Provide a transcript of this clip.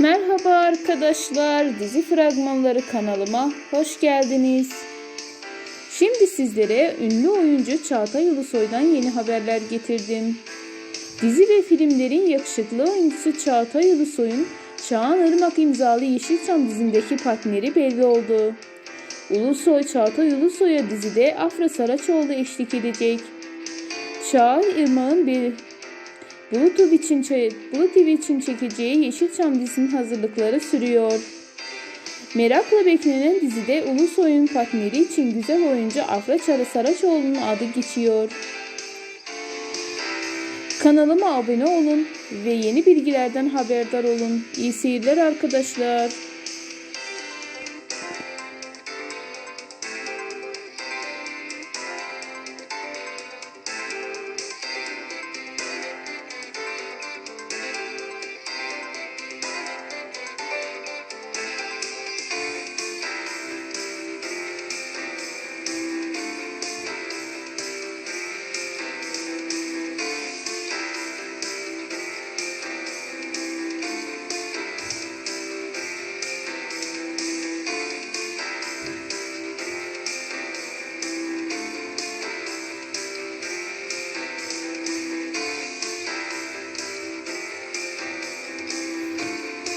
Merhaba arkadaşlar, dizi fragmanları kanalıma hoş geldiniz. Şimdi sizlere ünlü oyuncu Çağatay Ulusoy'dan yeni haberler getirdim. Dizi ve filmlerin yakışıklı oyuncusu Çağatay Ulusoy'un Çağan Irmak imzalı Yeşilçam dizindeki partneri belli oldu. Ulusoy, Çağatay Ulusoy'a dizide Afra Saraçoğlu eşlik edecek. Çağan Irmak'ın bir Blue TV için, Blue TV için çekeceği Yeşilçam dizisinin hazırlıkları sürüyor. Merakla beklenen dizide Ulusoy'un partneri için güzel oyuncu Afra Çarı Saraçoğlu'nun adı geçiyor. Kanalıma abone olun ve yeni bilgilerden haberdar olun. İyi seyirler arkadaşlar.